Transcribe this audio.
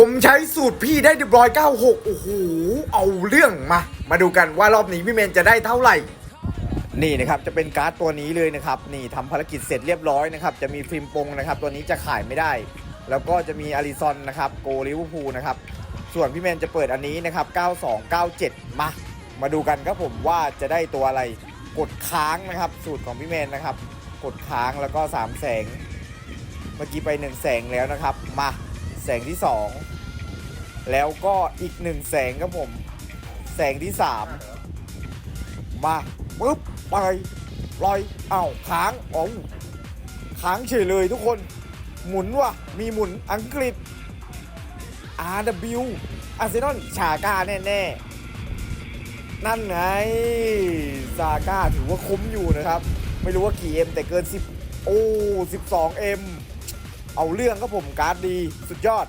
ผมใช้สูตรพี่ได้เรียบร้อย96โอ้โหเอาเรื่องมา มาดูกันว่ารอบนี้พี่เมนจะได้เท่าไหร่ นี่นะครับจะเป็นการ์ดตัวนี้เลยนะครับ นี่ทำภารกิจเสร็จเรียบร้อยนะครับ จะมีฟิล์มปงนะครับ ตัวนี้จะขายไม่ได้ แล้วก็จะมีอาริซอนนะครับโกลิเวอร์พูลนะครับ ส่วนพี่แมนจะเปิดอันนี้นะครับ 9297 มา มาดูกันครับผมว่าจะได้ตัวอะไรกดค้างนะครับ สูตรของพี่แมนนะครับ กดค้างแล้วก็3แสง เมื่อกี้ไป1แสงแล้วนะครับมา แสงที่ 2 แล้วก็อีก 1 แสงครับผม แสงที่ 3 มาปุ๊บไปลอยเอ้าค้างอ๋อค้างเฉยเลยทุกคน หมุนว่ะ มีหมุนอังกฤษ RW อาร์เซนอลชาก้าแน่ๆ นั่นไงซาก้าถือว่าคุ้มอยู่นะครับ ไม่รู้ว่ากี่ M แต่เกิน 10 โอ้ 12M เอาเรื่องครับผมการ์ดดี สุดยอด